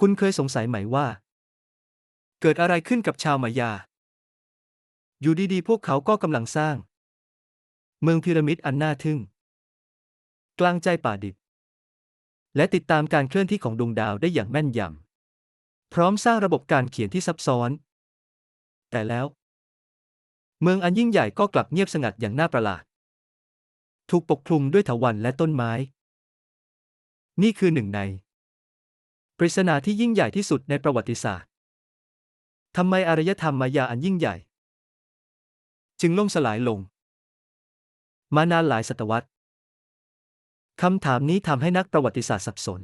คุณเคยสงสัยไหมว่า เกิดอะไรขึ้นกับชาวมายา อยู่ดีๆ พวกเขาก็กำลังสร้าง เมืองพีระมิดอันน่าทึ่ง กลางใจป่าดิบ และติดตามการเคลื่อนที่ของดวงดาวได้อย่างแม่นยำ พร้อมสร้างระบบการเขียนที่ซับซ้อน แต่แล้ว เมืองอันยิ่งใหญ่ก็กลับเงียบสงัดอย่างน่าประหลาด ถูกปกคลุมด้วยเถาวัลย์และต้นไม้ นี่คือหนึ่งใน ปริศนาที่ยิ่งใหญ่ที่สุดในประวัติศาสตร์ ทำไมอารยธรรมมายาอันยิ่งใหญ่ จึงล่มสลายลง มานานหลายศตวรรษคำถามนี้ทำให้นักประวัติศาสตร์สับสน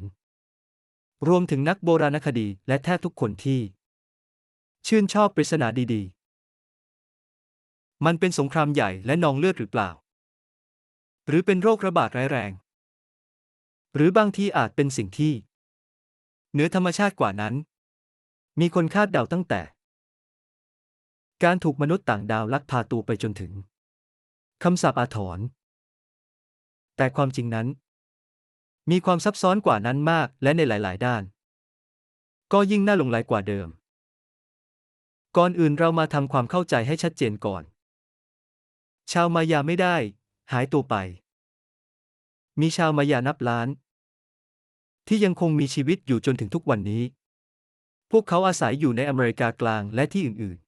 รวมถึงนักโบราณคดีและแทบทุกคนที่ ชื่นชอบปริศนาดีๆ มันเป็นสงครามใหญ่และนองเลือดหรือเปล่า หรือเป็นโรคระบาดร้ายแรง หรือบางทีอาจเป็นสิ่งที่ เหนือธรรมชาติกว่านั้น มีคนคาดเดาตั้งแต่ การถูกมนุษย์ต่างดาวลักพาตัวไปจนถึงคำสาปอาถรณ์แต่ความจริงนั้น มีความซับซ้อนกว่านั้นมากและในหลาย ๆ ด้าน ก็ยิ่งน่าหลงไหลกว่าเดิม ก่อนอื่นเรามาทำความเข้าใจให้ชัดเจนก่อน ชาวมายาไม่ได้ หายตัวไป มีชาวมายานับล้าน ที่ยังคงมีชีวิตอยู่จนถึงทุกวันนี้ พวกเขาอาศัยอยู่ในอเมริกากลางและที่อื่น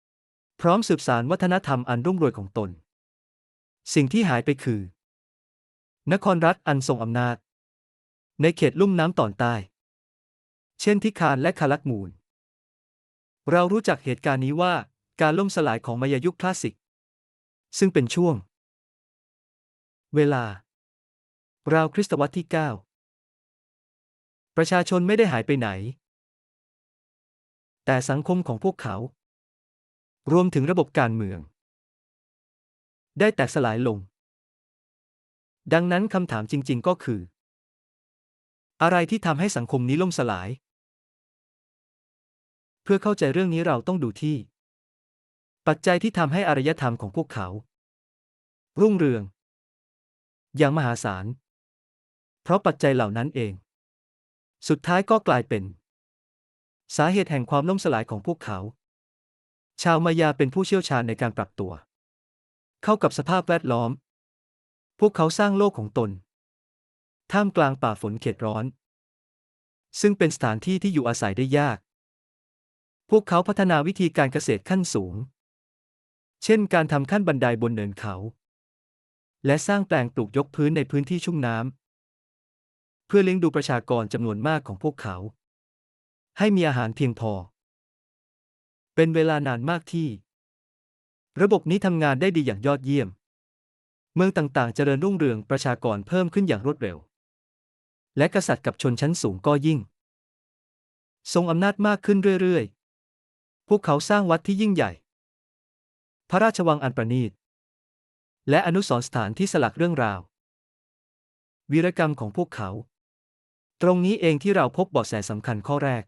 ๆ พร้อมสืบสานวัฒนธรรมอันรุ่งโรยของตน สิ่งที่หายไปคือ นครรัฐอันทรงอำนาจ ในเขตลุ่มน้ำตอนใต้ เช่นทิคานและคาลักมูล เรารู้จักเหตุการณ์นี้ว่าการล่มสลายของมายายุคคลาสสิก ซึ่งเป็นช่วง เวลา ราวคริสตวรรษที่ 9 ประชาชนไม่ได้หายไปไหน แต่สังคมของพวกเขา รวมถึงระบบการเมือง ได้แตกสลายลง ดังนั้นคำถามจริง ๆ ก็คือ อะไรที่ทำให้สังคมนี้ล่มสลาย เพื่อเข้าใจเรื่องนี้เราต้องดูที่ ปัจจัยที่ทำให้อารยธรรมของพวกเขา รุ่งเรือง อย่างมหาศาล เพราะปัจจัยเหล่านั้นเอง สุดท้ายก็กลายเป็น สาเหตุแห่งความล่มสลายของพวกเขา ชาวมายาเป็นผู้เชี่ยวชาญในการปรับตัว เข้ากับสภาพแวดล้อม พวกเขาสร้างโลกของตน ท่ามกลางป่าฝนเขตร้อน ซึ่งเป็นสถานที่ที่อยู่อาศัยได้ยาก พวกเขาพัฒนาวิธีการเกษตรขั้นสูง เช่นการทำขั้นบันไดบนเนินเขา และสร้างแปลงปลูกยกพื้นในพื้นที่ชุ่มน้ำ เพื่อเลี้ยงดูประชากรจำนวนมากของพวกเขา ให้มีอาหารเพียงพอ เป็นเวลานานมากที่ ระบบนี้ทำงานได้ดีอย่างยอดเยี่ยม เมืองต่างๆ เจริญรุ่งเรืองประชากรเพิ่มขึ้นอย่างรวดเร็ว และกษัตริย์กับชนชั้นสูงก็ยิ่ง ทรงอำนาจมากขึ้นเรื่อยๆ พวกเขาสร้างวัดที่ยิ่งใหญ่ พระราชวังอันประณีต และอนุสรณ์สถานที่สลักเรื่องราว วีรกรรมของพวกเขา ตรงนี้เองที่เราพบเบาะแสสำคัญข้อแรก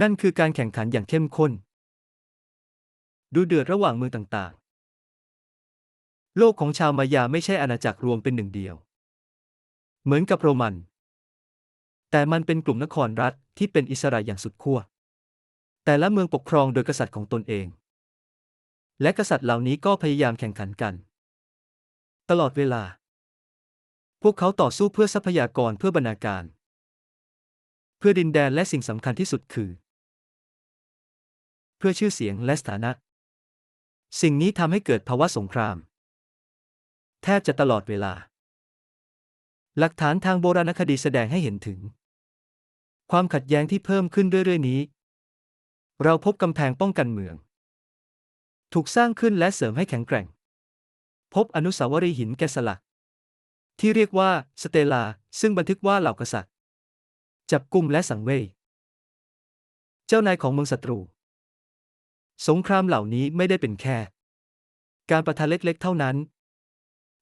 นั่นคือการแข่งขันอย่างเข้มข้น ดูเดือดระหว่างเมืองต่างๆ โลกของชาวมายาไม่ใช่อาณาจักรรวมเป็นหนึ่งเดียว เหมือนกับโรมัน แต่มันเป็นกลุ่มนครรัฐที่เป็นอิสระอย่างสุดขั้ว แต่ละเมืองปกครองโดยกษัตริย์ของตนเอง และกษัตริย์เหล่านี้ก็พยายามแข่งขันกัน ตลอดเวลา พวกเขาต่อสู้เพื่อทรัพยากรเพื่อบรรณาการ เพื่อดินแดนและสิ่งสำคัญที่สุดคือ เพื่อชื่อเสียงและสถานะ สิ่งนี้ทำให้เกิดภาวะสงคราม แทบจะตลอดเวลา หลักฐานทางโบราณคดีแสดงให้เห็นถึง ความขัดแย้งที่เพิ่มขึ้นเรื่อยๆนี้ เราพบกำแพงป้องกันเมือง ถูกสร้างขึ้นและเสริมให้แข็งแกร่ง พบอนุสาวรีย์หินแกะสลัก ที่เรียกว่าสเตลา ซึ่งบันทึกว่าเหล่ากษัตริย์ จับกุมและสังเวย เจ้านายของเมืองศัตรู สงครามเหล่านี้ไม่ได้เป็นแค่ การประทะเล็กๆเท่านั้น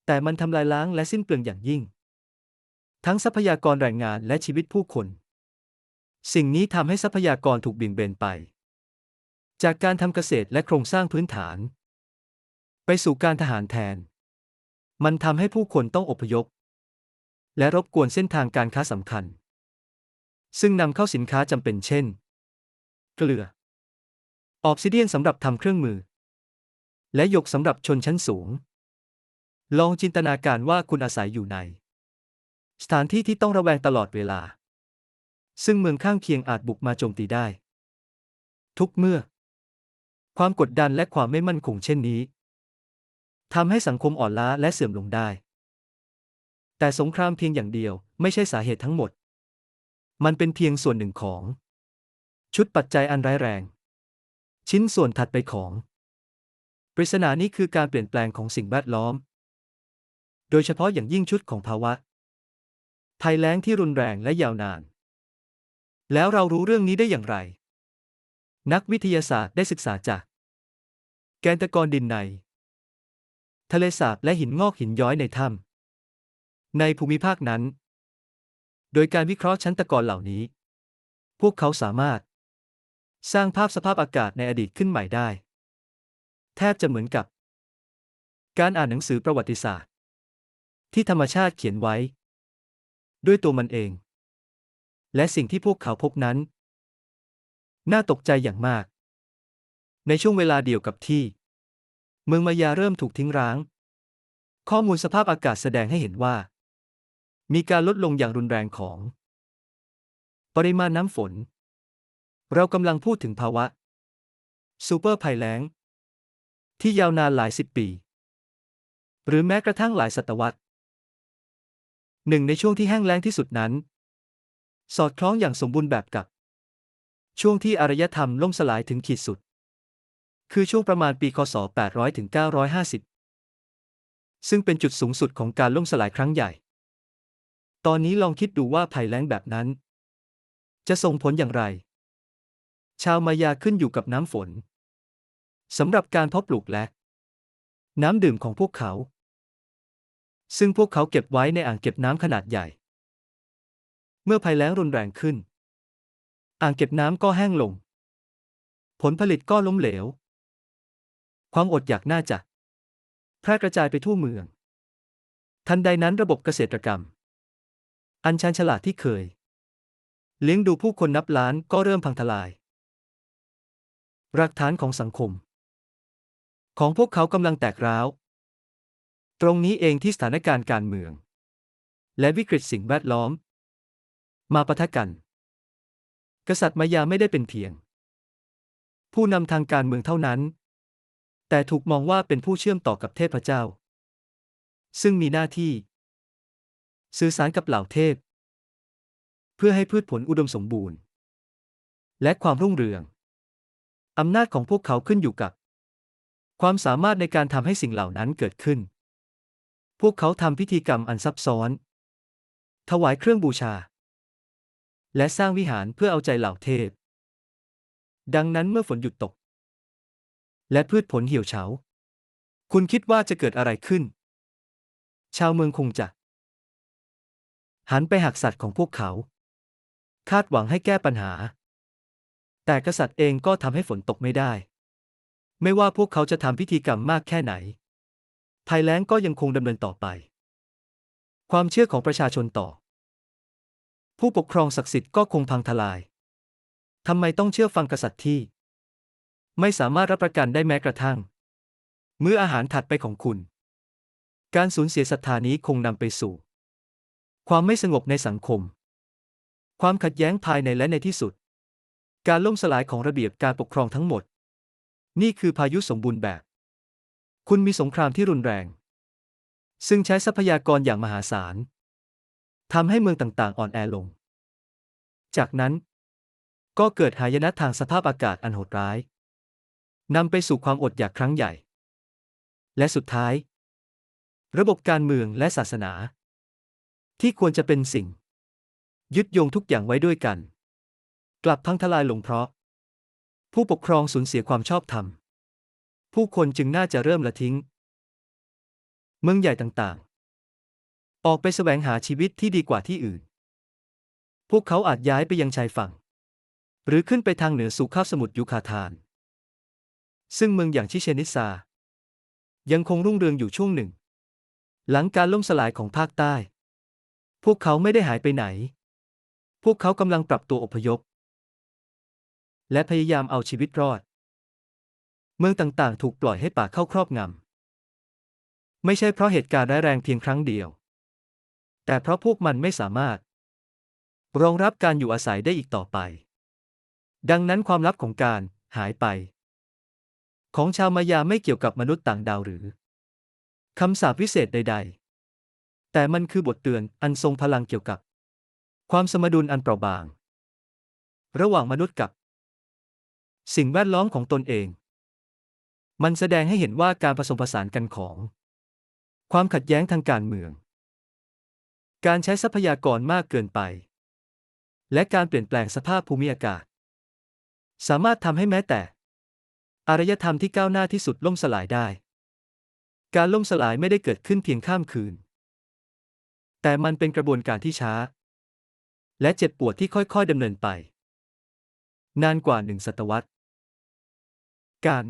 แต่มันทำลายล้างและสิ้นเปลืองอย่างยิ่ง ทั้งทรัพยากรแรงงานและชีวิตผู้คน สิ่งนี้ทำให้ทรัพยากรถูกเบี่ยงเบนไป จากการทำเกษตรและโครงสร้างพื้นฐาน ไปสู่การทหารแทน มันทำให้ผู้คนต้องอพยพ และรบกวนเส้นทางการค้าสำคัญ ซึ่งนำเข้าสินค้าจำเป็นเช่น เกลือ ออบซิเดียนสำหรับทำเครื่องมือ และหยกสำหรับชนชั้นสูง ลองจินตนาการว่าคุณอาศัยอยู่ใน สถานที่ที่ต้องระแวงตลอดเวลา ซึ่งเมืองข้างเคียงอาจบุกมาโจมตีได้ ทุกเมื่อ ความกดดันและความไม่มั่นคงเช่นนี้ ทำให้สังคมอ่อนล้าและเสื่อมลงได้ แต่สงครามเพียงอย่างเดียวไม่ใช่สาเหตุทั้งหมด มันเป็นเพียงส่วนหนึ่งของ ชุดปัจจัยอันร้ายแรง ชิ้นส่วนถัดไปของ ปริศนานี้คือการเปลี่ยนแปลงของสิ่งแวดล้อม โดยเฉพาะอย่างยิ่งชุดของภาวะ ภัยแล้งที่รุนแรงและยาวนาน แล้วเรารู้เรื่องนี้ได้อย่างไร นักวิทยาศาสตร์ได้ศึกษาจาก แกนตะกอนดินใน ทะเลสาบและหินงอกหินย้อยในถ้ำในภูมิภาคนั้น โดยการวิเคราะห์ชั้นตะกอนเหล่านี้ พวกเขาสามารถ สร้างภาพสภาพอากาศในอดีตขึ้นใหม่ได้ แทบจะเหมือนกับ การอ่านหนังสือประวัติศาสตร์ ที่ธรรมชาติเขียนไว้ ด้วยตัวมันเอง และสิ่งที่พวกเขาพบนั้น น่าตกใจอย่างมาก ในช่วงเวลาเดียวกับที่ เมืองมายาเริ่มถูกทิ้งร้าง ข้อมูลสภาพอากาศแสดงให้เห็นว่า มีการลดลงอย่างรุนแรงของ ปริมาณน้ำฝน เรากำลังพูดถึงภาวะซูเปอร์ภัยแล้ง ที่ยาวนานหลายสิบปี หรือแม้กระทั่งหลายศตวรรษหนึ่งในช่วงที่แห้งแล้งที่สุดนั้น สอดคล้องอย่างสมบูรณ์แบบกับ ช่วงที่อารยธรรมล่มสลายถึงขีดสุด คือช่วงประมาณปีคศ 800ถึง950 ซึ่งเป็นจุดสูงสุดของการล่มสลายครั้งใหญ่ ตอนนี้ลองคิดดูว่าภัยแล้งแบบนั้น จะส่งผลอย่างไร ชาวมายาขึ้นอยู่กับน้ำฝนสำหรับการเพาะปลูกและ น้ำดื่มของพวกเขา ซึ่งพวกเขาเก็บไว้ในอ่างเก็บน้ำขนาดใหญ่ เมื่อภัยแล้งรุนแรงขึ้น อ่างเก็บน้ำก็แห้งลง ผลผลิตก็ล้มเหลว ความอดอยากน่าจะแพร่กระจายไปทั่วเมือง ทันใดนั้นระบบเกษตรกรรม อันชันฉลาดที่เคย เลี้ยงดูผู้คนนับล้านก็เริ่มพังทลาย รากฐานของสังคม ของพวกเขากำลังแตกร้าว ตรงนี้เองที่สถานการณ์การเมือง และวิกฤตสิ่งแวดล้อม มาปะทะกัน กษัตริย์มายาไม่ได้เป็นเพียง ผู้นำทางการเมืองเท่านั้น แต่ถูกมองว่าเป็นผู้เชื่อมต่อกับเทพเจ้า ซึ่งมีหน้าที่ สื่อสารกับเหล่าเทพ เพื่อให้พืชผลอุดมสมบูรณ์ และความรุ่งเรือง อำนาจของพวกเขาขึ้นอยู่กับ ความสามารถในการทำให้สิ่งเหล่านั้นเกิดขึ้น พวกเขาทำพิธีกรรมอันซับซ้อน ถวายเครื่องบูชา และสร้างวิหารเพื่อเอาใจเหล่าเทพ ดังนั้นเมื่อฝนหยุดตก และพืชผลเหี่ยวเฉา คุณคิดว่าจะเกิดอะไรขึ้น ชาวเมืองคงจะ หันไปหักสัตว์ของพวกเขา คาดหวังให้แก้ปัญหา แต่กษัตริย์เองก็ทำให้ฝนตกไม่ได้ ไม่ว่าพวกเขาจะทำพิธีกรรมมากแค่ไหน ภัยแล้งก็ยังคงดำเนินต่อไป ความเชื่อของประชาชนต่อ ผู้ปกครองศักดิ์สิทธิ์ก็คงพังทลายทำไมต้องเชื่อฟังกษัตริย์ที่ ไม่สามารถรับประกันได้แม้กระทั่ง มื้ออาหารถัดไปของคุณ การสูญเสียศรัทธานี้คงนำไปสู่ ความไม่สงบในสังคม ความขัดแย้งภายในและในที่สุด การล่มสลายของระเบียบการปกครองทั้งหมด นี่คือพายุสมบูรณ์แบบ คุณมีสงครามที่รุนแรง ซึ่งใช้ทรัพยากรอย่างมหาศาลทำให้เมืองต่างๆ อ่อนแอลง จากนั้น ก็เกิดหายนะทางสภาพอากาศอันโหดร้าย นำไปสู่ความอดอยากครั้งใหญ่ และสุดท้าย ระบบการเมืองและศาสนา ที่ควรจะเป็นสิ่ง ยึดโยงทุกอย่างไว้ด้วยกัน กลับพังทลายลงเพราะ ผู้ปกครองสูญเสียความชอบธรรม ผู้คนจึงน่าจะเริ่มละทิ้ง เมืองใหญ่ต่างๆ ออกไปแสวงหาชีวิตที่ดีกว่าที่อื่น พวกเขาอาจย้ายไปยังชายฝั่ง หรือขึ้นไปทางเหนือสู่คาบสมุทรยูคาทาน ซึ่งเมืองอย่างชิเชนิซา ยังคงรุ่งเรืองอยู่ช่วงหนึ่ง หลังการล่มสลายของภาคใต้ พวกเขาไม่ได้หายไปไหน พวกเขากำลังปรับตัวอพยพ และพยายามเอาชีวิตรอด เมืองต่างๆ ถูกปล่อยให้ป่าเข้าครอบงำ ไม่ใช่เพราะเหตุการณ์ร้ายแรงเพียงครั้งเดียว แต่เพราะพวกมันไม่สามารถ รองรับการอยู่อาศัยได้อีกต่อไป ดังนั้นความลับของการหายไป ของชาวมายาไม่เกี่ยวกับมนุษย์ต่างดาวหรือคำสาปวิเศษใด ๆ แต่มันคือบทเตือนอันทรงพลังเกี่ยวกับ ความสมดุลอันเปราะบาง ระหว่างมนุษย์กับ สิ่งแวดล้อมของตนเอง มันแสดงให้เห็นว่าการผสมผสานกันของ ความขัดแย้งทางการเมือง การใช้ทรัพยากรมากเกินไป และการเปลี่ยนแปลงสภาพภูมิอากาศ สามารถทำให้แม้แต่ อารยธรรมที่ก้าวหน้าที่สุดล่มสลายได้ การล่มสลายไม่ได้เกิดขึ้นเพียงข้ามคืน แต่มันเป็นกระบวนการที่ช้า และเจ็บปวดที่ค่อยๆดำเนินไป นานกว่าหนึ่งศตวรรษ การ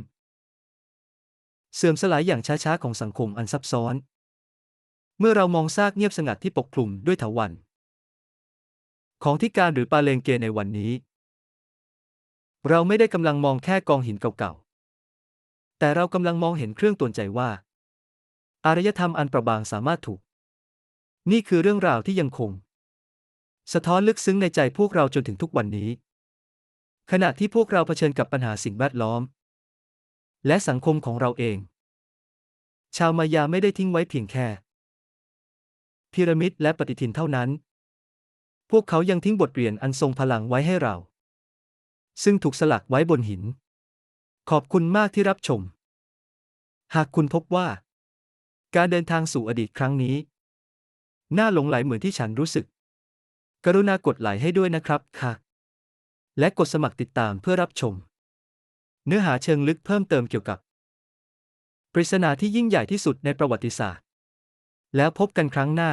เสื่อมสลายอย่างช้าๆของสังคมอันซับซ้อน เมื่อเรามองซากเงียบสงัดที่ปกคลุมด้วยเถาวัลย์ของที่การหรือปาเลงเกในวันนี้ เราไม่ได้กำลังมองแค่กองหินเก่าๆ แต่เรากำลังมองเห็นเครื่องตวนใจว่า อารยธรรมอันประบางสามารถถูก นี่คือเรื่องราวที่ยังคง สะท้อนลึกซึ้งในใจพวกเราจนถึงทุกวันนี้ ขณะที่พวกเราเผชิญกับปัญหาสิ่งแวดล้อม และสังคมของเราเอง ชาวมายาไม่ได้ทิ้งไว้เพียงแค่พีระมิดและปฏิทินเท่านั้น พวกเขายังทิ้งบทเรียนอันทรงพลังไว้ให้เรา ซึ่งถูกสลักไว้บนหิน ขอบคุณมากที่รับชม หากคุณพบว่า การเดินทางสู่อดีตครั้งนี้ น่าหลงไหลเหมือนที่ฉันรู้สึก กรุณากดไลค์ให้ด้วยนะครับค่ะ และกดสมัครติดตามเพื่อรับชม เนื้อหาเชิงลึกเพิ่มเติมเกี่ยวกับ ปริศนาที่ยิ่งใหญ่ที่สุดในประวัติศาสตร์ แล้วพบกันครั้งหน้า